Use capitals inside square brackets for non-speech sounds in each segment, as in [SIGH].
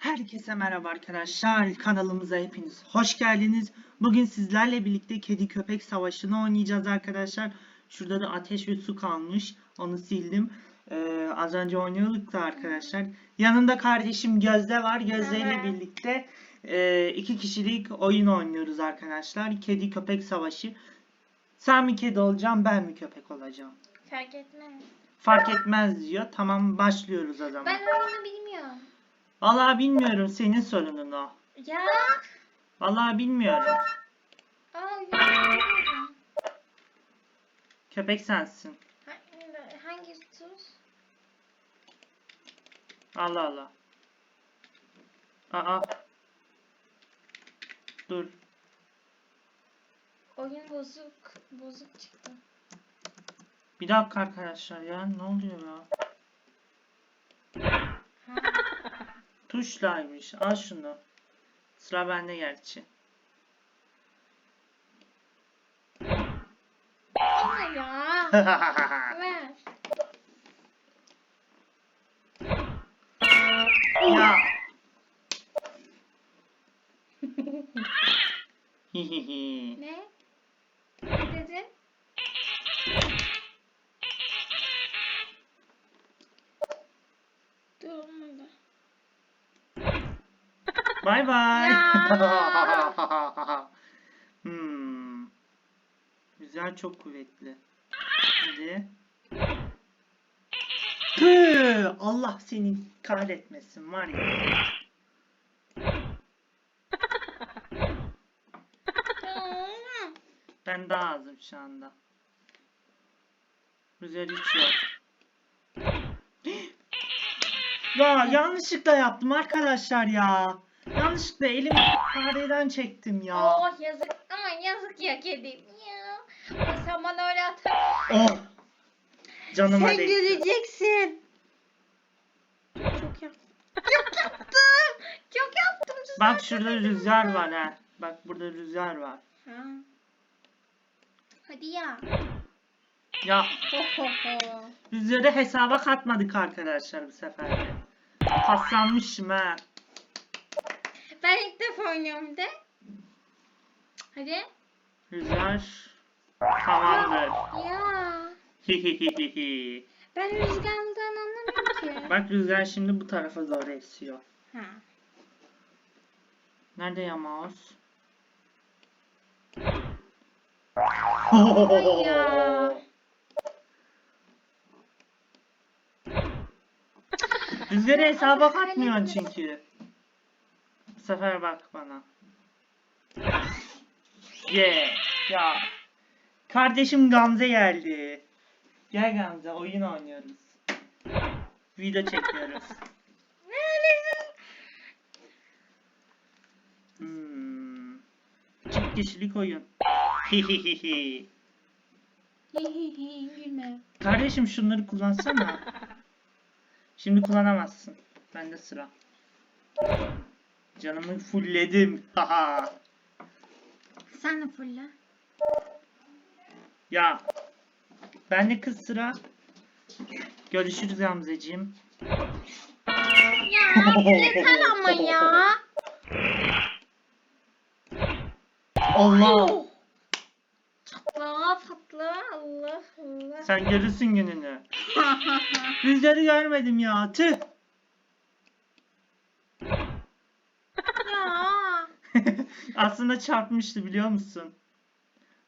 Herkese merhaba arkadaşlar. Kanalımıza hepiniz hoş geldiniz. Bugün sizlerle birlikte kedi köpek savaşını oynayacağız arkadaşlar. Şurada da ateş ve su kalmış. Onu sildim. Ee, az önce oynuyorduk da arkadaşlar. Yanında kardeşim Gözde var. Gözde ile birlikte e, iki kişilik oyun oynuyoruz arkadaşlar. Kedi köpek savaşı. Sen mi kedi olacaksın ben mi köpek olacağım? Fark etmez. Fark etmez diyor. Tamam başlıyoruz o zaman. Ben oyunu bilmiyorum. Vallahi bilmiyorum senin sorunun o. Ya. Vallahi bilmiyorum. Bilmiyorum. Köpek sensin. Ha- Hangi tuz? Allah Allah. Aa. Dur. Oyun bozuk. Bozuk çıktı. Bir dakika arkadaşlar ya. Ne oluyor ya? Ha. Tuşlaymış. Al şunu. Sıra bende gerçi. Ya. Ver. [LAUGHS] ya. [LAUGHS] [LAUGHS] Ne Bay bay. [LAUGHS] Hmm. Güzel çok kuvvetli. Hadi. Tüh! Allah seni kahretmesin var. Ya. Ben daha azım şu anda. Güzel hiç yok. [GASPS] ya yanlışlıkla yaptım arkadaşlar ya. Yanlışlıkla elimi fareden çektim ya. Oh yazık ama yazık ya kedi. Ya. Ay, Sen bana öyle atar. Oh. Canıma Sen değdi. göreceksin. [LAUGHS] Çok yaptım. Çok yaptım. Çok yaptım. Sus Bak artık. şurada rüzgar var ha. Bak burada rüzgar var. Ha. Hadi ya. Ya Ho ho ho. rüzgarı hesaba katmadık arkadaşlar bu sefer de. Paslanmışım ha. Ben ilk defa oynuyorum de. Hadi. Rüzgar tamamdır. Ya. Ben rüzgardan anlamıyorum ki. [LAUGHS] Bak rüzgar şimdi bu tarafa doğru esiyor. Ha. Nerede ya mouse? Ya. Rüzgarı hesaba katmıyorsun çünkü. Sefer bak bana. Yeah. Ya. Kardeşim Gamze geldi. Gel Gamze oyun oynuyoruz. Video çekiyoruz. Hmm. Çift kişilik oyun. Hihihihi. Kardeşim şunları kullansana. Şimdi kullanamazsın. Bende sıra. Canımı fullledim. Haha. [LAUGHS] Sen de fırla. ya. Bende kız sıra. Görüşürüz Gamzeciğim. Ya yeter ama ya. Allah. Patla patla Allah Allah. Sen görürsün gününü. Rüzgarı görmedim ya. Tüh. ya. [LAUGHS] Aslında çarpmıştı biliyor musun?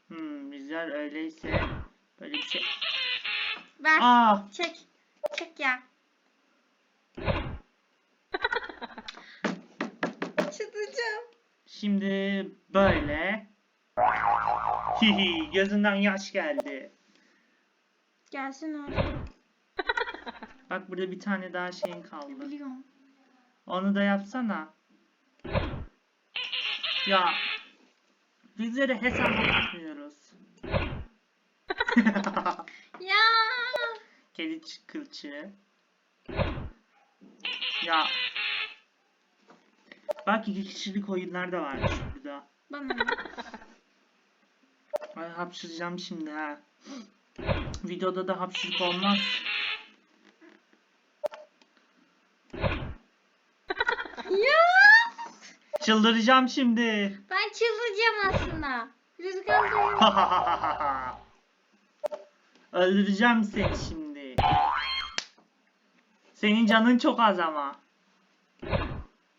Hmm, rüzgar öyleyse böyle bir şey. Ver. Aa, Çek. Çek ya. Çıldıracağım. şimdi böyle. Hihi, gözünden yaş geldi. Gelsin abi. Bak burada bir tane daha şeyin kaldı. Biliyorum. Onu da yapsana. Ya. Rüzgarı hesaba katmıyoruz. [LAUGHS] Ya. Kedi kılçığı. Ya. Bak iki kişilik oyunlar da varmış burada. Bana. Ay hapşıracağım şimdi ha. Videoda da hapşırık olmaz. Ya Çıldıracağım şimdi. Ben çıldıracağım aslında. Rüzgar [LAUGHS] Öldüreceğim seni şimdi. Senin canın çok az ama.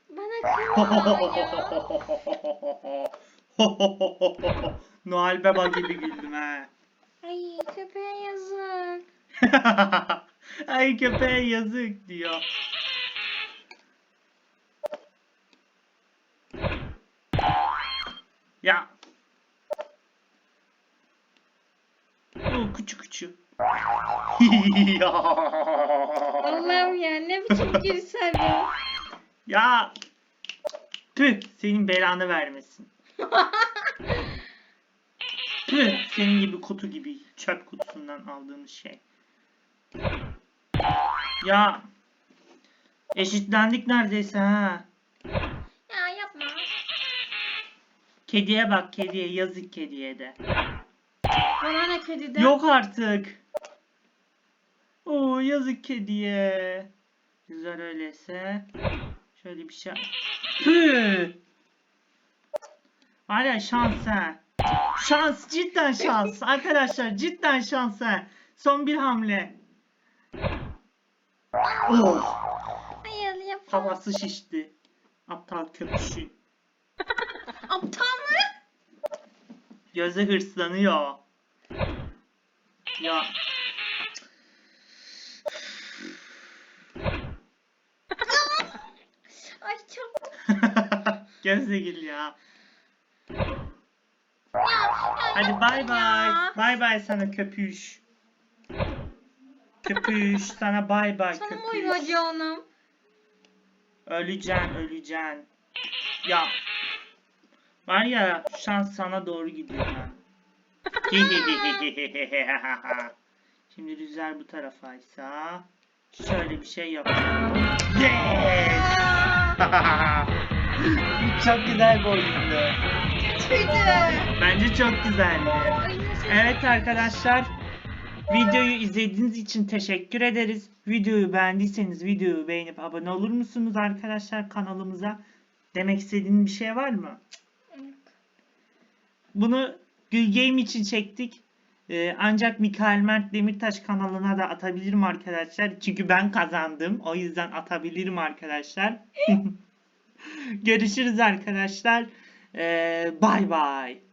bana ya. [LAUGHS] Noel Baba gibi güldüm ha. Ay köpeğe yazık. [LAUGHS] Ay köpeğe yazık diyor. Ya. O küçük küçük. [LAUGHS] Allah'ım ya ne biçim gülsel bu. ya. Tüh senin belanı vermesin. [LAUGHS] Tüh senin gibi kutu gibi çöp kutusundan aldığımız şey. Ya. Eşitlendik neredeyse ha. Ya yapma. Kediye bak kediye yazık kediye de. Bana ne kediden? Yok artık. Oo yazık kediye. Güzel öyleyse. Şöyle bir şey. Püh. Ya şans ha. Şans cidden şans. Arkadaşlar cidden şans ha. Son bir hamle. Oh. Hayır. Kafası şişti. Aptal köpüşün. Aptal mı? Gözü hırslanıyor. Ya. Ay çok. [LAUGHS] Gözle gül ya. Hadi bay bay. Bay bay sana köpüş. Köpüş sana bay bay Sana mı köpüş. uyuma canım? Öleceksin öleceksin. Ya. Var ya şans sana doğru gidiyor ha. [LAUGHS] Şimdi rüzgar bu tarafaysa şöyle bir şey yapalım. Yes! [LAUGHS] Çok güzel bir oyundu. Bence çok güzeldi. Evet arkadaşlar. Videoyu izlediğiniz için teşekkür ederiz. Videoyu beğendiyseniz videoyu beğenip abone olur musunuz arkadaşlar kanalımıza? Demek istediğin bir şey var mı? Bunu Gül Game için çektik. Ee, ancak Mikael Mert Demirtaş kanalına da atabilirim arkadaşlar. Çünkü ben kazandım. O yüzden atabilirim arkadaşlar. [LAUGHS] Görüşürüz arkadaşlar. Ee, Bay bay.